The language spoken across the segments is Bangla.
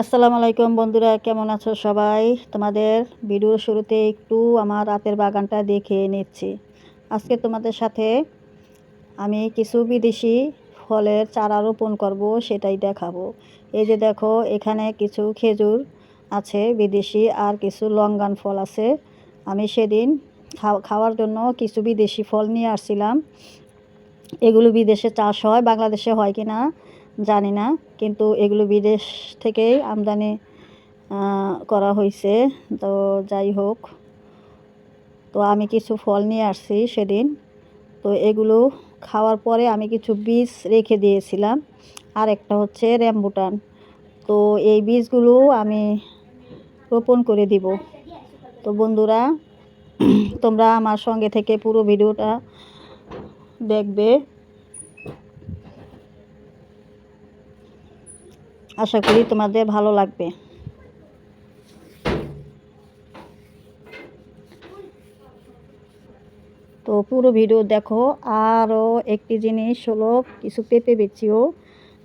আসসালামু আলাইকুম বন্ধুরা, কেমন আছো সবাই? তোমাদের ভিডিওর শুরুতে একটু আমার রাতের বাগানটা দেখে নিচ্ছি। আজকে তোমাদের সাথে আমি কিছু বিদেশি ফলের চারা রোপণ করব, সেটাই দেখাবো। এই যে দেখো, এখানে কিছু খেজুর আছে, বিদেশি, আর কিছু লঙ্গান ফল আছে। আমি সেদিন খাওয়ার জন্য কিছু বিদেশি ফল নিয়ে আসছিলাম। এগুলো বিদেশে চাষ হয়, বাংলাদেশে হয় কি না জানি না, কিন্তু এগুলো বিদেশ থেকেই আমদানি করা হয়েছে তো যাই হোক, তো আমি কিছু ফল নিয়ে আসছি সেদিন। তো এগুলো খাওয়ার পরে আমি কিছু বীজ রেখে দিয়েছিলাম। আর একটা হচ্ছে র্যাম্বুটান তো এই বীজগুলো আমি রোপণ করে দিব। তো বন্ধুরা, তোমরা আমার সঙ্গে থেকে পুরো ভিডিওটা দেখবে। আশা করি তোমাদের ভালো লাগবে। তো পুরো ভিডিও দেখো আরও একটি জিনিস হলো কিছু পেঁপে বেচিও।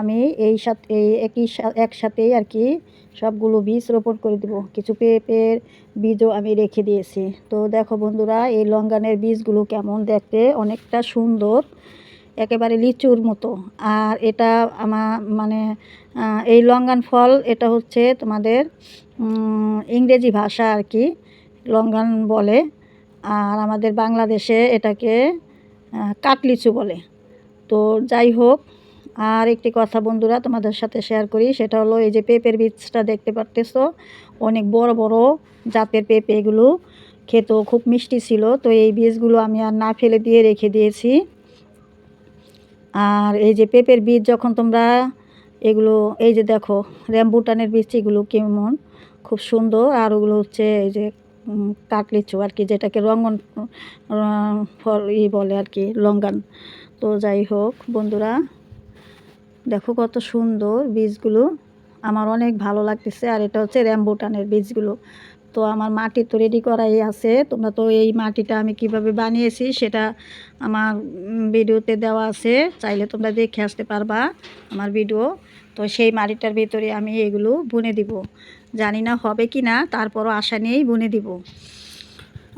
আমি এই সাথে, এই একই একসাথেই আর কি সবগুলো বীজ রোপণ করে দেব। কিছু পেঁপের বীজও আমি রেখে দিয়েছি। তো দেখো বন্ধুরা, এই লঙ্গানের বীজগুলো কেমন দেখতে, অনেকটা সুন্দর। একেবারে লিচুর মতো। আর এটা আমার মানে এই লঙ্গান ফল, এটা হচ্ছে তোমাদের ইংরেজি ভাষা আর কি লঙ্গান বলে। আর আমাদের বাংলাদেশে এটাকে কাটলিচু বলে। তো যাই হোক, আর একটি কথা বন্ধুরা তোমাদের সাথে শেয়ার করি, সেটা হলো এই যে পেঁপের বীজটা দেখতে পারতেছ, অনেক বড় বড় জাতের পেঁপে এগুলো, খেতেও খুব মিষ্টি ছিল। তো এই বীজগুলো আমি আর না ফেলে দিয়ে রেখে দিয়েছি। আর এই যে পেঁপের বীজ যখন তোমরা এগুলো, এই যে দেখো র্যাম্বুটানের বীজ এগুলো কেমন খুব সুন্দর। আর ওগুলো হচ্ছে এই যে কাটলিচু আর কি, যেটাকে রঙন ফল ই বলে আর কি, লঙ্গান। তো যাই হোক, বন্ধুরা, দেখো কত সুন্দর বীজগুলো। আমার অনেক ভালো লাগতেছে। আর এটা হচ্ছে র্যাম্বুটানের বীজগুলো। তো আমার মাটি তো রেডি করাই আছে। তোমরা তো এই মাটিটা আমি কীভাবে বানিয়েছি সেটা আমার ভিডিওতে দেওয়া আছে। চাইলে তোমরা দেখে আসতে পারবা আমার ভিডিও। তো সেই মাটিটার ভিতরে আমি এগুলো বুনে দিব। জানি না হবে কি না তারপরও আশা নিয়েই বুনে দিব।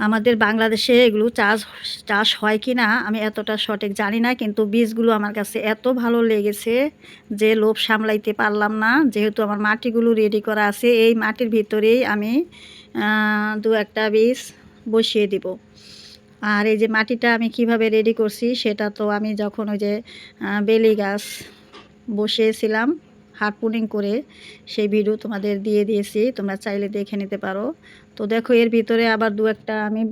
আমাদের বাংলাদেশে এগুলো চাষ চাষ হয় কি না আমি এতটা সঠিক জানি না, কিন্তু বীজগুলো আমার কাছে এত ভালো লেগেছে যে লোভ সামলাইতে পারলাম না। যেহেতু আমার মাটিগুলো রেডি করা আছে, এই মাটির ভিতরেই আমি দু একটা বীজ বসিয়ে দিব। আর এই যে মাটিটা আমি কীভাবে রেডি করছি সেটা তো আমি যখন ওই যে বেলি গাছ বসিয়েছিলাম হাট পুনিং করে সেই ভিডিও তোমাদের দিয়ে দিয়েছি, তোমরা চাইলে দেখে নিতে পারো। তো দেখো, এর ভিতরে আবার দু একটা আমি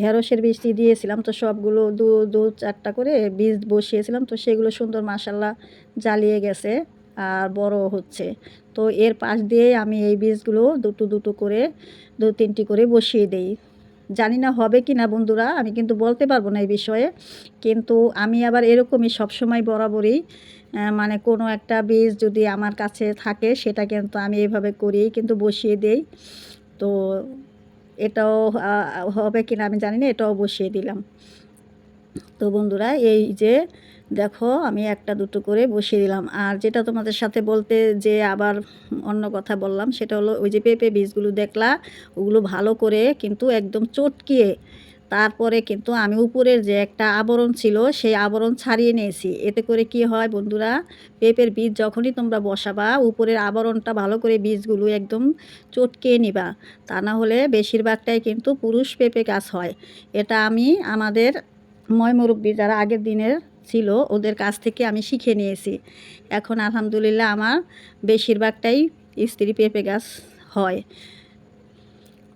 ঢেঁড়সের বীজটি দিয়েছিলাম, তো সবগুলো দু দু চারটা করে বীজ বসিয়েছিলাম, তো সেগুলো সুন্দর মাসাল্লাহ জ্বালিয়ে গেছে, আর বড় হচ্ছে। তো এর পাশ দিয়ে আমি এই বীজগুলো দুটো দুটো করে, দু তিনটি করে বসিয়ে দেই। জানি না হবে কি না বন্ধুরা, আমি কিন্তু বলতে পারব না এই বিষয়ে, কিন্তু আমি আবার এরকমই সবসময় বরাবরই মানে কোনো একটা বীজ যদি আমার কাছে থাকে, সেটা কিন্তু আমি এইভাবে করেই কিন্তু বসিয়ে দেই। তো এটাও হবে কিনা আমি জানি না, এটাও বসিয়ে দিলাম। তো বন্ধুরা, এই যে দেখো, আমি একটা দুটো করে বসিয়ে দিলাম। আর যেটা তোমাদের সাথে বলতে যে আবার অন্য কথা বললাম, সেটা হলো ওই যে পেঁপে বীজগুলো দেখলা, ওগুলো ভালো করে কিন্তু একদম চটকিয়ে তারপরে কিন্তু আমি উপরের যে একটা আবরণ ছিল, সেই আবরণ ছাড়িয়ে নিয়েছি। এতে করে কি হয় বন্ধুরা, পেঁপের বীজ যখনই তোমরা বসাবা, উপরের আবরণটা ভালো করে বীজগুলো একদম চটকে নিবা। তা না হলে বেশিরভাগটাই কিন্তু পুরুষ পেঁপে গাছ হয়। এটা আমি আমাদের ময় মুরব্বী যারা আগের দিনের ছিল, ওদের কাছ থেকে আমি শিখে নিয়েছি। এখন আলহামদুলিল্লাহ আমার বেশিরভাগটাই স্ত্রী পেঁপে গাছ হয়।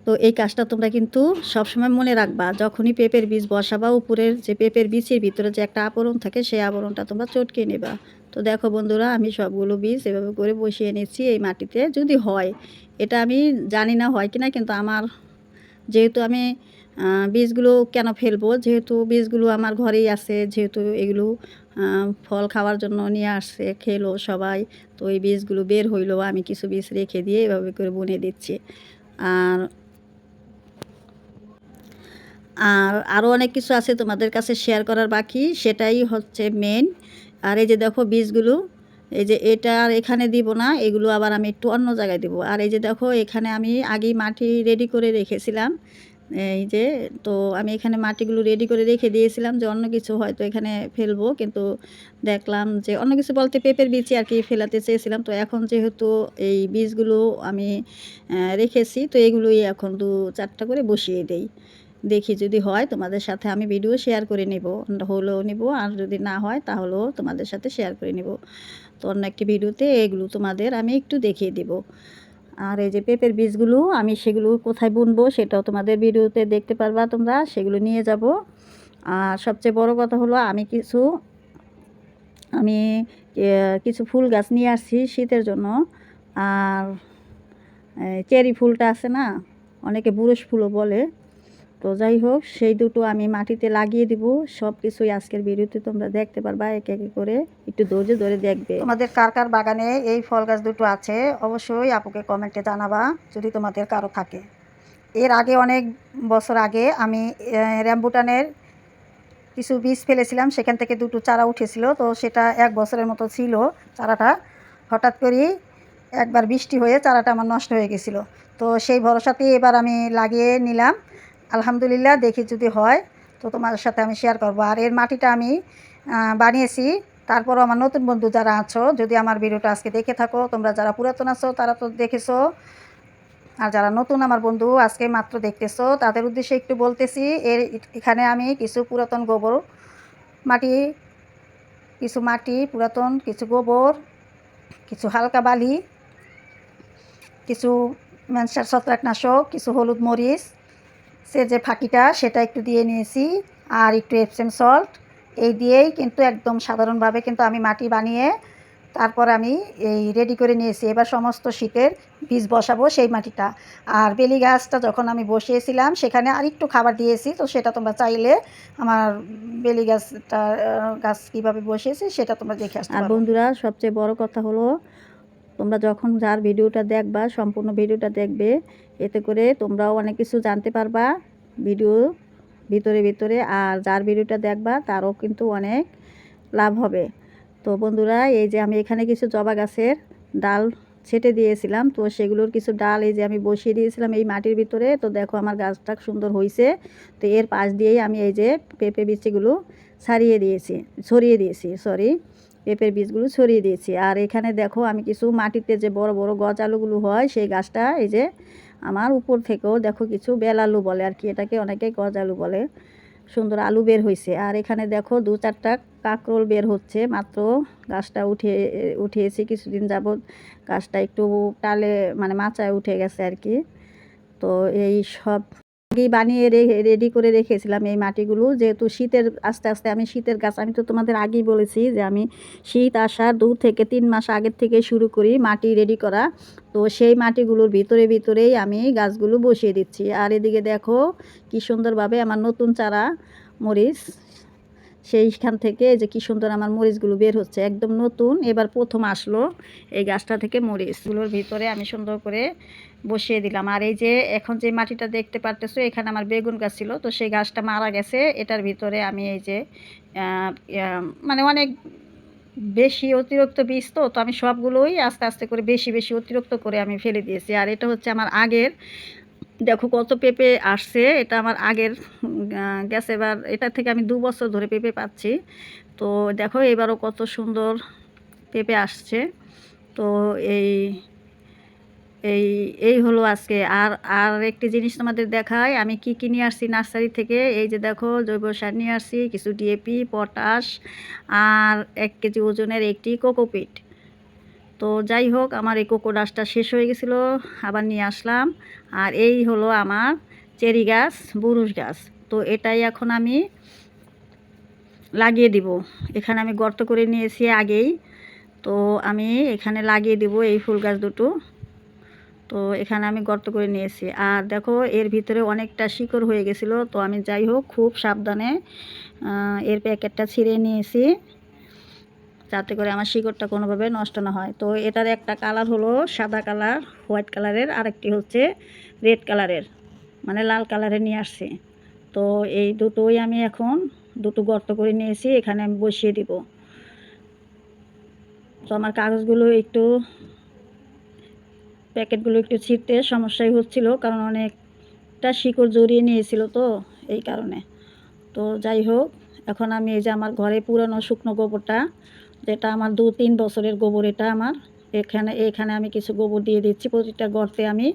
তো এই কাজটা তোমরা কিন্তু সবসময় মনে রাখবা, যখনই পেঁপের বীজ বসাবা, উপরের যে পেঁপের বীজের ভিতরে যে একটা আবরণ থাকে, সেই আবরণটা তোমরা চটকে নেবা। তো দেখো বন্ধুরা, আমি সবগুলো বীজ এভাবে করে বসিয়ে নিচ্ছি এই মাটিতে, যদি হয়। এটা আমি জানি না হয় কিনা, কিন্তু আমার যেহেতু আমি বীজগুলো কেন ফেলব? যেহেতু বীজগুলো আমার ঘরেই আছে, যেহেতু এগুলো ফল খাওয়ার জন্য নিয়ে আসছে, খেলো সবাই। তো এই বীজগুলো বের হইল, আমি কিছু বীজ রেখে দিয়ে এভাবে করে বুনে দিচ্ছি। আর আর আরও অনেক কিছু আছে তোমাদের কাছে শেয়ার করার বাকি। সেটাই হচ্ছে মেন আর এই যে দেখো বীজগুলো, এই যে এটা আর এখানে দিব না, এগুলো আবার আমি একটু অন্য জায়গায় দিব। আর এই যে দেখো, এখানে আমি আগেই মাটি রেডি করে রেখেছিলাম। এই যে, তো আমি এখানে মাটিগুলো রেডি করে রেখে দিয়েছিলাম যে অন্য কিছু হয়তো এখানে ফেলব। কিন্তু দেখলাম যে অন্য কিছু বলতে পেঁপের বীজই আর কি ফেলাতে চেয়েছিলাম। তো এখন যেহেতু এই বীজগুলো আমি রেখেছি, তো এগুলোই এখন দু চারটা করে বসিয়ে দেই। দেখি যদি হয় তোমাদের সাথে আমি ভিডিও শেয়ার করে নেব। হলেও নেব, আর যদি না হয় তাহলেও তোমাদের সাথে শেয়ার করে নেব। তো অন্য একটি ভিডিওতে এগুলো তোমাদের আমি একটু দেখিয়ে দেব। আর এই যে পেঁপের বীজগুলো, আমি সেগুলো কোথায় বুনবো সেটাও তোমাদের ভিডিওতে দেখতে পারবা তোমরা, সেগুলো নিয়ে যাব। আর সবচেয়ে বড় কথা হলো আমি কিছু আমি কিছু ফুল গাছ নিয়ে আসছি শীতের জন্য। আর চেরি ফুলটা আছে না, অনেকে বুরুশ ফুলও বলে। তো যাই হোক, সেই দুটো আমি মাটিতে লাগিয়ে দিব। সব কিছুই আজকের ভিডিওতে তোমরা দেখতে পারবা এক এক করে। একটু ধৈর্য ধরে দেখবে। তোমাদের কার কার বাগানে এই ফল গাছ দুটো আছে, অবশ্যই আপুকে কমেন্টে জানাবা, যদি তোমাদের কারও থাকে। এর আগে অনেক বছর আগে আমি র্যাম্বুটানের কিছু বীজ ফেলেছিলাম, সেখান থেকে দুটো চারা উঠেছিল। তো সেটা এক বছরের মতো ছিল চারাটা। হঠাৎ করেই একবার বৃষ্টি হয়ে চারাটা আমার নষ্ট হয়ে গেছিল। তো সেই ভরসাতেই এবার আমি লাগিয়ে নিলাম। আলহামদুলিল্লাহ, দেখি যদি হয়, তো তোমার সাথে আমি শেয়ার করব। আর এর মাটিটা আমি বানিয়েছি। তারপরও আমার নতুন বন্ধু যারা আছো, যদি আমার ভিডিওটা আজকে দেখে থাকো, তোমরা যারা পুরাতন আছো, তারা তো দেখেছ। আর যারা নতুন আমার বন্ধু আজকে মাত্র দেখতেছো, তাদের উদ্দেশ্যে একটু বলতেছি, এর এখানে আমি কিছু পুরাতন গোবর মাটি, কিছু মাটি পুরাতন, কিছু গোবর, কিছু হালকা বালি, কিছু ম্যানসার ছত্রাকনাশক, কিছু হলুদ মরিচ সে যে ফাঁকিটা সেটা একটু দিয়ে নিয়েছি। আর একটু এপসেম সল্ট এই দিয়েই কিন্তু একদম সাধারণভাবে কিন্তু আমি মাটি বানিয়ে তারপর আমি এই রেডি করে নিয়েছি। এবার সমস্ত শীতের বীজ বসাবো সেই মাটিটা। আর বেলি গাছটা যখন আমি বসিয়েছিলাম সেখানে আরেকটু খাবার দিয়েছি তো সেটা তোমরা চাইলে আমার বেলি গাছটা গাছ কীভাবে বসিয়েছি সেটা তোমরা দেখে আসতে আর বন্ধুরা সবচেয়ে বড় কথা হলো তোমরা যখন যার ভিডিওটা দেখবা, সম্পূর্ণ ভিডিওটা দেখবে, এতে করে তোমরাও অনেক কিছু জানতে পারবা ভিডিও ভিতরে ভিতরে। আর যার ভিডিওটা দেখবা, তারও কিন্তু অনেক লাভ হবে। তো বন্ধুরা, এই যে আমি এখানে কিছু জবা গাছের ডাল ছেটে দিয়েছিলাম। তো সেগুলোর কিছু ডাল এই যে আমি বসিয়ে দিয়েছিলাম এই মাটির ভিতরে। তো দেখো আমার গাছটা সুন্দর হয়েছে তো এর পাশ দিয়েই আমি এই যে পেঁপে বিচিগুলো ছাড়িয়ে দিয়েছি, ছড়িয়ে দিয়েছি সরি পেঁপের বীজগুলো ছড়িয়ে দিয়েছি। আর এখানে দেখো আমি কিছু মাটিতে যে বড় বড় গজ আলুগুলো হয়, সেই গাছটা এই যে আমার উপর থেকেও দেখো কিছু বেল আলু বলে আর কি, এটাকে অনেকে গজ আলু বলে। সুন্দর আলু বের হয়েছে আর এখানে দেখো দু চারটা কাঁকরোল বের হচ্ছে, মাত্র গাছটা উঠে উঠিয়েছি, কিছুদিন যাবৎ গাছটা একটু টালে মানে মাচায় উঠে গেছে আর কি। তো এই সব আগেই বানিয়ে রেডি করে রেখেছিলাম এই মাটিগুলো। যেহেতু শীতের, আস্তে আস্তে আমি শীতের গাছ, আমি তো তোমাদের আগেই বলেছি যে আমি শীত আসার দু থেকে তিন মাস আগের থেকে শুরু করি মাটি রেডি করা। তো সেই মাটিগুলোর ভিতরে, ভিতরেই আমি গাছগুলো বসিয়ে দিচ্ছি। আর এদিকে দেখো কি সুন্দরভাবে আমার নতুন চারা মরিচ সেইখান থেকে যে কি সুন্দর আমার মরিচগুলো বের হচ্ছে, একদম নতুন। এবার প্রথম আসলো এই গাছটা থেকে মরিচগুলোর ভিতরে আমি সুন্দর করে বসিয়ে দিলাম। আর এই যে এখন যে মাটিটা দেখতে পারতেছো, এখানে আমার বেগুন গাছ ছিল, তো সেই গাছটা মারা গেছে। এটার ভিতরে আমি এই যে মানে অনেক বেশি অতিরিক্ত বীজ তো তো আমি সবগুলোই আস্তে আস্তে করে বেশি বেশি অতিরিক্ত করে আমি ফেলে দিয়েছি। আর এটা হচ্ছে আমার আগের দেখো কত পেঁপে আসছে, এটা আমার আগের গেছে এবার, এটা থেকে আমি দু বছর ধরে পেঁপে পাচ্ছি। তো দেখো এবারও কত সুন্দর পেঁপে আসছে। তো এই এই এই হলো আজকে। আর আর একটি জিনিস তোমাদের দেখায় আমি কি কি নিয়ে আসছি নার্সারি থেকে? এই যে দেখো, জৈব সার নিয়ে আসছি, কিছু ডিএপি, পটাশ, আর এক কেজি ওজনের একটি কোকোপিট। তো যাই হোক, আমার এই কোকো ডাসটা শেষ হয়ে গেছিল, আবার নিয়ে আসলাম। আর এই হলো আমার চেরি গাছ, বুরুশ গাছ। তো এটাই এখন আমি লাগিয়ে দিব। এখানে আমি গর্ত করে নিয়েছি আগেই। তো আমি এখানে লাগিয়ে দিব এই ফুল গাছ দুটো। তো এখানে আমি গর্ত করে নিয়েছি। আর দেখো, এর ভিতরে অনেকটা শিকড় হয়ে গেছিল। তো আমি যাই হোক, খুব সাবধানে এর প্যাকেটটা ছিঁড়ে নিয়েছি। যাতে করে আমার শিকড়টা কোনোভাবে নষ্ট না হয়। তো এটার একটা কালার হলো সাদা কালার, হোয়াইট কালারের, আরেকটি হচ্ছে রেড কালারের মানে লাল কালারের নিয়ে আসছি। তো এই দুটোই আমি এখন দুটো গর্ত করে নিয়েছি, এখানে আমি বসিয়ে দিব। তো আমার কাগজগুলো একটু, প্যাকেটগুলো একটু ছিঁড়তে সমস্যাই হচ্ছিল, কারণ অনেকটা শিকড় জড়িয়ে নিয়েছিল তো এই কারণে। তো যাই হোক, এখন আমি এই যে আমার ঘরে পুরানো শুকনো গোবরটা যেটা আমার দু তিন বছরের গোবর এটা আমার। এখানে এখানে আমি কিছু গোবর দিয়ে দিচ্ছি। প্রতিটা গর্তে আমি,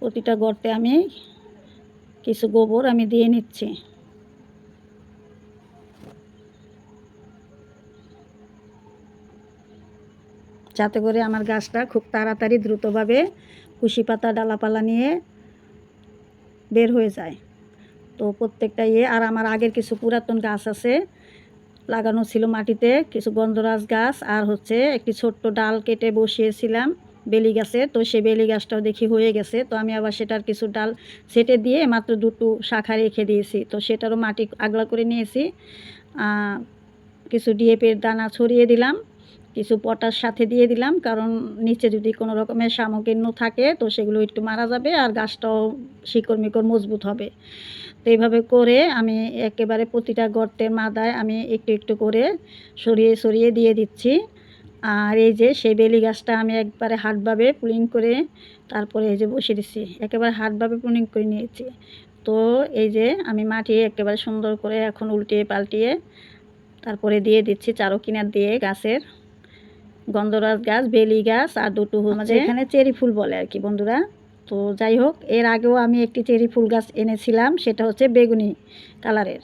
প্রতিটা গর্তে আমি কিছু গোবর আমি দিয়ে নিচ্ছি। যাতে করে আমার গাছটা খুব তাড়াতাড়ি দ্রুতভাবে কুশি পাতা, ডালাপালা নিয়ে বের হয়ে যায়। তো প্রত্যেকটা ইয়ে আর আমার আগের কিছু পুরাতন গাছ আছে লাগানো ছিল মাটিতে কিছু গন্ধরাজ গাছ আর হচ্ছে একটি ছোট্ট ডাল কেটে বসিয়েছিলাম বেলি গাছে। তো সেই বেলি গাছটাও দেখি হয়ে গেছে। তো আমি আবার সেটার কিছু ডাল সেটে দিয়ে মাত্র দুটো শাখা রেখে দিয়েছি। তো সেটারও মাটি আগলা করে নিয়েছি। কিছু ডিএপির দানা ছড়িয়ে দিলাম। কিছু পটাশ সাথে দিয়ে দিলাম, কারণ নিচে যদি কোনো রকমের সামগ্রী থাকে, তো সেগুলো একটু মারা যাবে আর গাছটাও শিকড় মিকড় মজবুত হবে। তো এইভাবে করে আমি একেবারে প্রতিটা গর্তের মাদায় আমি একটু একটু করে সরিয়ে সরিয়ে দিয়ে দিচ্ছি। আর এই যে সেই বেলি গাছটা আমি একবারে হাটভাবে পুলিং করে তারপরে এই যে বসিয়ে দিচ্ছি, একেবারে হাটভাবে পুলিং করে নিয়েছি। তো এই যে আমি মাটি একেবারে সুন্দর করে এখন উল্টিয়ে পাল্টিয়ে তারপরে দিয়ে দিচ্ছি চারো কিনার দিয়ে গাছের। গন্ধরাজ গাছ বেলি গাছ আর দুটো হচ্ছে এখানে চেরি ফুল বলে আর কি বন্ধুরা। তো যাই হোক এর আগেও আমি একটি চেরি ফুল গাছ এনেছিলাম সেটা হচ্ছে বেগুনি কালারের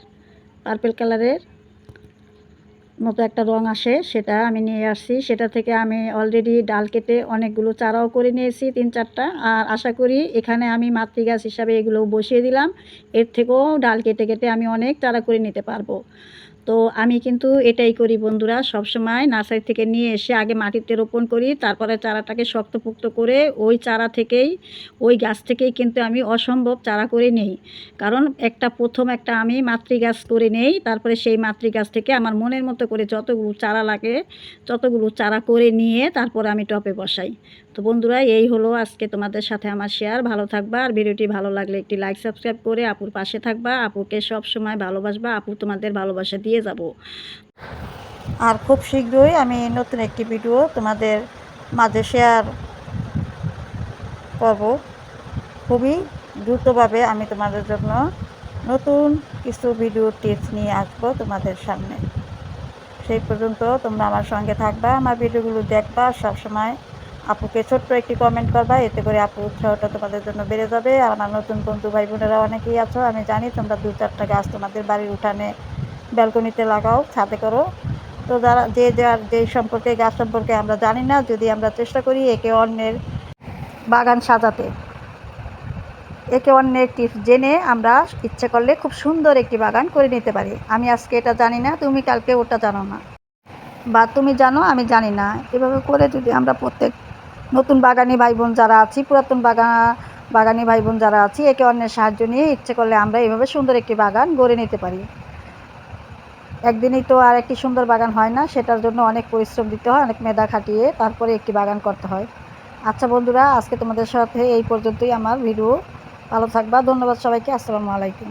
পার্পেল কালারের মতো একটা রং আসে সেটা আমি নিয়ে আসছি। সেটা থেকে আমি অলরেডি ডাল কেটে অনেকগুলো চারাও করে নিয়েছি তিন চারটা। আর আশা করি এখানে আমি মাতৃগাছ হিসাবে এগুলো বসিয়ে দিলাম। এর থেকেও ডাল কেটে কেটে আমি অনেক চারা করে নিতে পারব। তো আমি কিন্তু এটাই করি বন্ধুরা, সবসময় নার্সারি থেকে নিয়ে এসে আগে মাটিতে রোপণ করি, তারপরে চারাটাকে শক্তপুক্ত করে ওই চারা থেকেই, ওই গাছ থেকেই কিন্তু আমি অসম্ভব চারা করে নেই। কারণ একটা প্রথম একটা আমি মাতৃগাছ করে নেই, তারপরে সেই মাতৃগাছ থেকে আমার মনের মতো করে যতগুলো চারা লাগে, ততগুলো চারা করে নিয়ে তারপরে আমি টপে বসাই। তো বন্ধুরা, এই হলো আজকে তোমাদের সাথে আমার শেয়ার ভালো থাকবা আর ভিডিওটি ভালো লাগলে একটি লাইক সাবস্ক্রাইব করে আপুর পাশে থাকবা। আপুকে সব সময় ভালোবাসবা, আপু তোমাদের ভালোবাসা দিয়ে যাব। আর খুব শীঘ্রই আমি নতুন একটি ভিডিও তোমাদের মাঝে শেয়ার করব। খুবই দ্রুতভাবে আমি তোমাদের জন্য নতুন কিছু ভিডিও টিপস নিয়ে আসব তোমাদের সামনে। সেই পর্যন্ত তোমরা আমার সঙ্গে থাকবা, আমার ভিডিওগুলো দেখবা সবসময় আপুকে ছোট্ট একটি কমেন্ট করবা, এতে করে আপু উৎসাহটা তোমাদের জন্য বেড়ে যাবে। আমার নতুন বন্ধু ভাই বোনেরা অনেকেই আছো, আমি জানি তোমরা দু চারটা গাছ তোমাদের বাড়ির উঠানে ব্যালকনিতে লাগাও, ছাদে করো। তো যারা যে যার যেই সম্পর্কে, গাছ সম্পর্কে আমরা জানি না, যদি আমরা চেষ্টা করি একে অন্যের বাগান সাজাতে। একে অন্যের টিপস জেনে আমরা ইচ্ছে করলে খুব সুন্দর একটি বাগান করে নিতে পারি। আমি আজকে এটা জানি না, তুমি কালকে ওটা জানো না। বা তুমি জানো, আমি জানি না। এভাবে করে যদি আমরা প্রত্যেক নতুন বাগানি ভাই বোন যারা আছি, পুরাতন বাগা, বাগানি ভাই বোন যারা আছি, একে অন্যের সাহায্য নিয়ে ইচ্ছে করলে আমরা এভাবে সুন্দর একটি বাগান গড়ে নিতে পারি। একদিনই তো আর একটি সুন্দর বাগান হয় না, সেটার জন্য অনেক পরিশ্রম দিতে হয়, অনেক মেধা খাটিয়ে তারপরে একটি বাগান করতে হয়। আচ্ছা বন্ধুরা, আজকে তোমাদের সাথে এই পর্যন্তই আমার ভিডিও। ভালো থাকবা, ধন্যবাদ সবাইকে, আসসালামু আলাইকুম।